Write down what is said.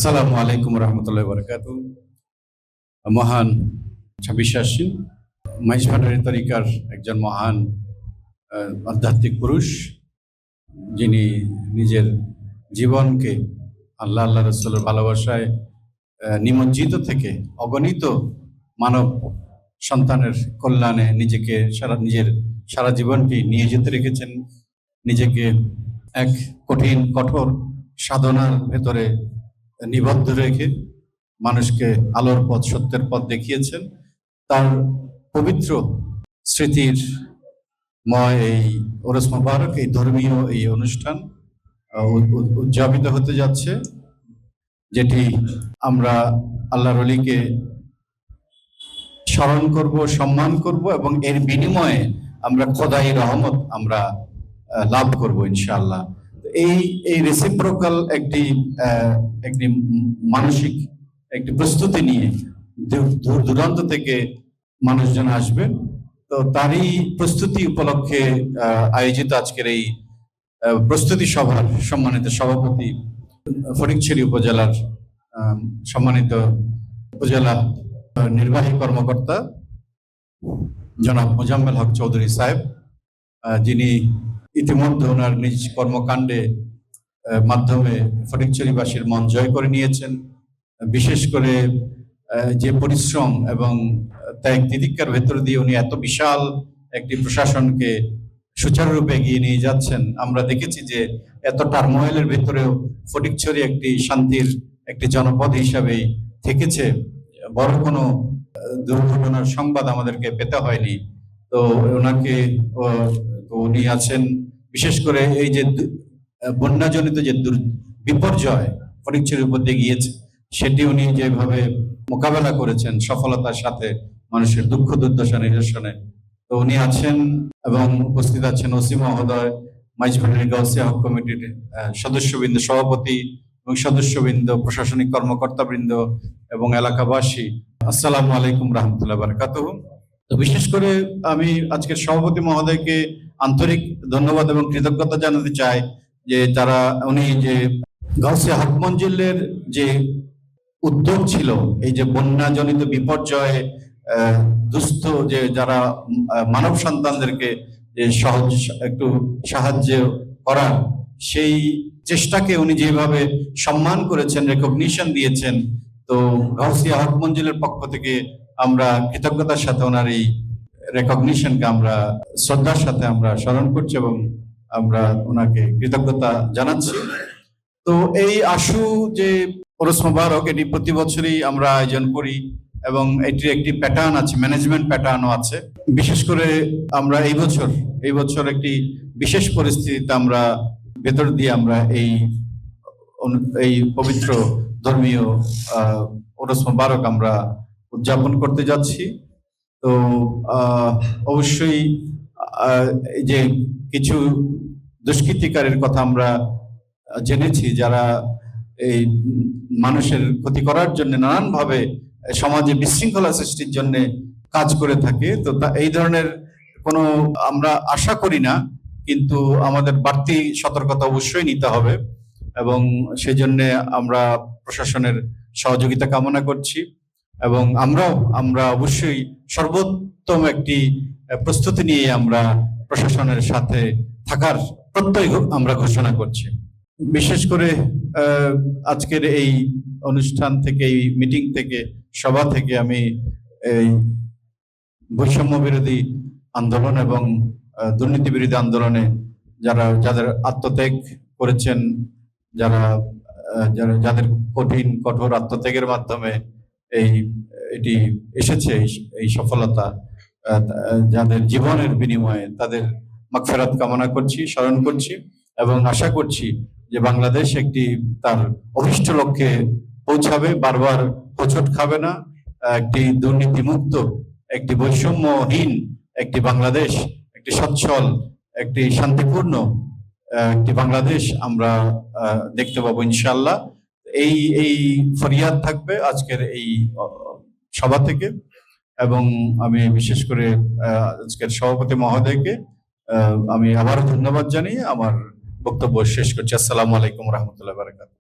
আসসালামু আলাইকুম রহমতুল্লাহ বরকাত মহান আশ্বিন মাইজ ভান্ডারী তরিকার একজন মহান আধ্যাত্মিক পুরুষ, যিনি নিজের জীবনকে আল্লাহ আল্লাহ রসুলের ভালোবাসায় নিমজ্জিত থেকে অগণিত মানব সন্তানের কল্যাণে নিজেকে সারা, নিজের সারা জীবনটি নিয়ে যেতে রেখেছেন। নিজেকে এক কঠিন, কঠোর সাধনার ভেতরে নিবদ্ধ রেখে মানুষকে আলোর পথ, সত্যের পথ দেখিয়েছেন। তার পবিত্র স্মৃতির ময় এই ওরস মোবারক, এই ধর্মীয় এই অনুষ্ঠান উদযাপিত হতে যাচ্ছে, যেটি আমরা আল্লাহর অলিকে স্মরণ করব, সম্মান করব এবং এর বিনিময়ে আমরা খোদাই রহমত আমরা লাভ করব ইনশাআল্লাহ। এই এই রেসিপ্রোকাল একটি একটি মানসিক একটি প্রস্তুতি নিয়ে দূর- দূর দূরান্ত থেকে মানুষজন আসবে। তো তারই প্রস্তুতি উপলক্ষে আয়োজিত আজকের এই প্রস্তুতি সভার সম্মানিত সভাপতি ফটিকছড়ি উপজেলার সম্মানিত উপজেলা নির্বাহী কর্মকর্তা জনাব মোজাম্মেল হক চৌধুরী সাহেব যিনি ইতিমধ্যে ওনার নিজ কর্মকাণ্ডে মাধ্যমে ফটিকছড়িবাসীর মন জয় করে নিয়েছেন। বিশেষ করে যে পরিশ্রম এবং ত্যাগ তিতিক্ষার ভেতর দিয়ে উনি এত বিশাল একটি প্রশাসনকে সুচারুরূপে এগিয়ে নিয়ে যাচ্ছেন। আমরা দেখেছি যে এত টার্মোয়েলের ভেতরেও ফটিকছড়ি একটি শান্তির একটি জনপদ হিসাবেই থেকেছে। বড় কোনো দুর্ঘটনার সংবাদ আমাদেরকে পেতে হয়নি। তো ওনাকে তো উনি আছেন, বিশেষ করে এই যে বন্যাজনিত যে বিপর্যয় ফটিকছড়ির উপর দিয়ে গিয়েছে, সেটি উনি যেভাবে মোকাবেলা করেছেন সফলতার সাথে মানুষের দুঃখ, দুর্দশা নিরসনে। তো উনি আছেন এবং উপস্থিত আছেন ওসি মহোদয় মাইজভান্ডারি গাউসিয়া হক কমিটির সদস্যবৃন্দ, সভাপতি এবং সদস্যবৃন্দ, প্রশাসনিক কর্মকর্তাবৃন্দ এবং এলাকাবাসী। আসসালামু আলাইকুম রহমতুল্লাহ বারকাতুহ। তো বিশেষ করে আমি আজকের সভাপতি মহোদয়কে আন্তরিক ধন্যবাদ এবং কৃতজ্ঞতা জানাতে চাই যে তারা, উনি যে গাউসিয়া হক মঞ্জিলের যে উদ্যোগ ছিল, এই যে বন্যাজনিত বিপর্যয়ে দুস্থ যে যারা মানব সন্তানদেরকে যে সহজ, একটু সাহায্য করা সেই চেষ্টাকে উনি যেভাবে সম্মান করেছেন রেকগনিশন দিয়েছেন, তো গাউসিয়া হক মঞ্জিলের পক্ষ থেকে আমরা কৃতজ্ঞতার সাথে ওনার এই রেকগনিশনকে আমরা, শ্রদ্ধার সাথে আমরা স্মরণ করছি এবং আমরা ওনাকে কৃতজ্ঞতা জানাচ্ছি। তো এই আশু যে ওরস এটি প্রতি বছরই আমরা আয়োজন করি এবং এটির একটি প্যাটার্ন আছে ম্যানেজমেন্ট প্যাটার্নও আছে। বিশেষ করে আমরা এই বছর এই বছর একটি বিশেষ পরিস্থিতিতে আমরা ভেতর দিয়ে আমরা এই এই পবিত্র ধর্মীয় ওরস মোবারক আমরা উদযাপন করতে যাচ্ছি। তো অবশ্যই এই যে কিছু দুষ্কৃতিকারের কথা আমরা জেনেছি, যারা এই মানুষের ক্ষতি করার জন্য নানান ভাবে সমাজে বিশৃঙ্খলা সৃষ্টির জন্য কাজ করে থাকে, তো এই ধরনের কোনো আমরা আশা করি না, কিন্তু আমাদের বাড়তি সতর্কতা অবশ্যই নিতে হবে এবং সেই জন্য আমরা প্রশাসনের সহযোগিতা কামনা করছি। এবং আমরাও, আমরা অবশ্যই সর্বোত্তম একটি প্রস্তুতি নিয়ে আমরা প্রশাসনের সাথে থাকার প্রত্যয় আমরা ঘোষণা করছি। বিশেষ করে আজকের এই অনুষ্ঠান থেকে, এই মিটিং থেকে, সভা থেকে আমি এই বৈষম্য বিরোধী আন্দোলন এবং দুর্নীতি বিরোধী আন্দোলনে যারা, যাদের আত্মত্যাগ করেছেন যারা, যাদের কঠিন, কঠোর আত্মত্যাগের মাধ্যমে এই, এটি এসেছে এই- সফলতা যাদের জীবনের বিনিময়ে তাদের মাগফেরাত কামনা করছি, স্মরণ করছি এবং আশা করছি যে বাংলাদেশ একটি তার অভিষ্ট লক্ষ্যে পৌঁছাবে, বারবার হোঁচট খাবে না। একটি দুর্নীতিমুক্ত, একটি বৈষম্যহীন, একটি বাংলাদেশ, একটি সচ্ছল, একটি শান্তিপূর্ণ একটি বাংলাদেশ আমরা দেখতে পাবো ইনশাল্লাহ এই এই ফরিয়াদ থাকবে আজকের এই সভা থেকে। এবং আমি বিশেষ করে আজকের সভাপতি মহোদয়কে আমি আবার ধন্যবাদ জানিয়ে আমার বক্তব্য শেষ করছি। আসসালামু আলাইকুম রহমতুল্লাহ বারাকাত